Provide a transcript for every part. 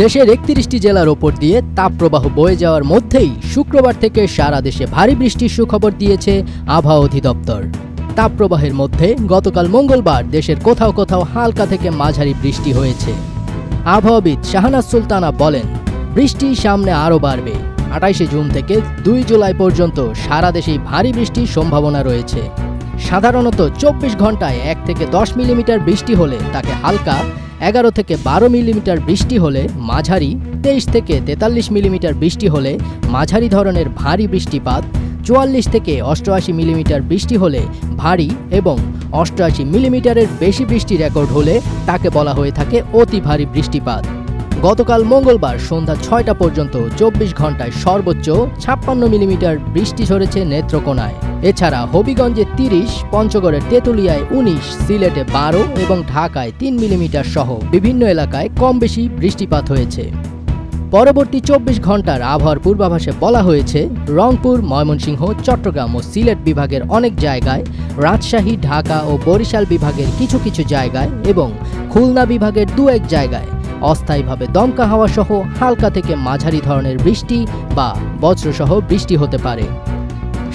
দেশের একত্রিশটি জেলার ওপর দিয়ে তাপপ্রবাহ বয়ে যাওয়ার মধ্যেই শুক্রবার থেকে সারা দেশে ভারী বৃষ্টির সুখবর দিয়েছে আবহাওয়া অধিদপ্তর। তাপপ্রবাহের মধ্যে গতকাল মঙ্গলবার দেশের কোথাও কোথাও হালকা থেকে মাঝারি বৃষ্টি হয়েছে। আবহাওয়াবিদ শাহনাজ সুলতানা বলেন, বৃষ্টি সামনে আরও বাড়বে। আঠাইশে জুন থেকে দুই জুলাই পর্যন্ত সারা দেশেই ভারী বৃষ্টির সম্ভাবনা রয়েছে। সাধারণত চব্বিশ ঘন্টায় এক থেকে দশ মিলিমিটার বৃষ্টি হলে তাকে হালকা এগারো থেকে বারো মিলিমিটার বৃষ্টি হলে মাঝারি, তেইশ থেকে তেতাল্লিশ মিলিমিটার বৃষ্টি হলে মাঝারি ধরনের ভারী বৃষ্টিপাত, চুয়াল্লিশ থেকে অষ্টআশি মিলিমিটার বৃষ্টি হলে ভারী এবং অষ্টআশি মিলিমিটারের বেশি বৃষ্টি রেকর্ড হলে তাকে বলা হয়ে থাকে অতি ভারী বৃষ্টিপাত। গতকাল মঙ্গলবার সন্ধ্যা ছয়টা পর্যন্ত চব্বিশ ঘন্টায় সর্বোচ্চ ছাপ্পান্ন মিলিমিটার বৃষ্টি ঝরেছে নেত্রকোনায়। এছাড়া হবিগঞ্জে তিরিশ পঞ্চগড়ের তেঁতুলিয়ায় উনিশ, সিলেটে বারো এবং ঢাকায় তিন মিলিমিটার সহ বিভিন্ন এলাকায় কম বেশি বৃষ্টিপাত হয়েছে। পরবর্তী চব্বিশ ঘণ্টার আবহাওয়ার পূর্বাভাসে বলা হয়েছে, রংপুর, ময়মনসিংহ, চট্টগ্রাম ও সিলেট বিভাগের অনেক জায়গায় রাজশাহী, ঢাকা ও বরিশাল বিভাগের কিছু কিছু জায়গায় এবং খুলনা বিভাগের দু এক জায়গায় অস্থায়ীভাবে দমকা হাওয়া সহ হালকা থেকে মাঝারি ধরনের বৃষ্টি বা বজ্রসহ বৃষ্টি হতে পারে।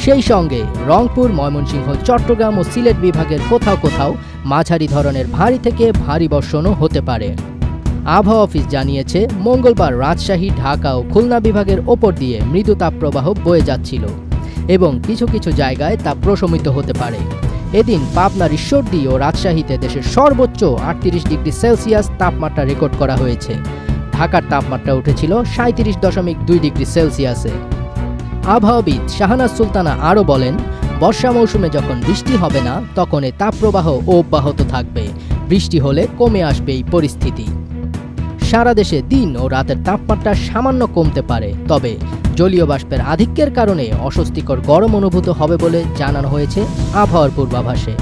সেই সঙ্গে রংপুর, ময়মনসিংহ, চট্টগ্রাম ও সিলেট বিভাগের কোথাও কোথাও মাঝারি ধরনের ভারী থেকে ভারী বর্ষণও হতে পারে। আবহাওয়া অফিস জানিয়েছে, মঙ্গলবার রাজশাহী, ঢাকা ও খুলনা বিভাগের ওপর দিয়ে মৃদু তাপপ্রবাহ বয়ে যাচ্ছিল এবং কিছু কিছু জায়গায় তা প্রশমিত হতে পারে। এদিন পাবনার ঈশ্বরদী ও রাজশাহীতে দেশের সর্বোচ্চ আটত্রিশ ডিগ্রি সেলসিয়াস তাপমাত্রা রেকর্ড করা হয়েছে। ঢাকার তাপমাত্রা উঠেছিল সাঁত্রিশ দশমিক দুই ডিগ্রি সেলসিয়াসে। আবহাওয়াবিদ শাহানাজ সুলতানা আরও বলেন, বর্ষা মৌসুমে যখন বৃষ্টি হবে না তখন এ তাপপ্রবাহ অব্যাহত থাকবে। বৃষ্টি হলে কমে আসবে এই পরিস্থিতি। সারা দেশে দিন ও রাতের তাপমাত্রা সামান্য কমতে পারে, তবে জলীয় বাষ্পের আধিক্যের কারণে অস্বস্তিকর গরম অনুভূত হবে বলে জানানো হয়েছে আবহাওয়ার পূর্বাভাসে।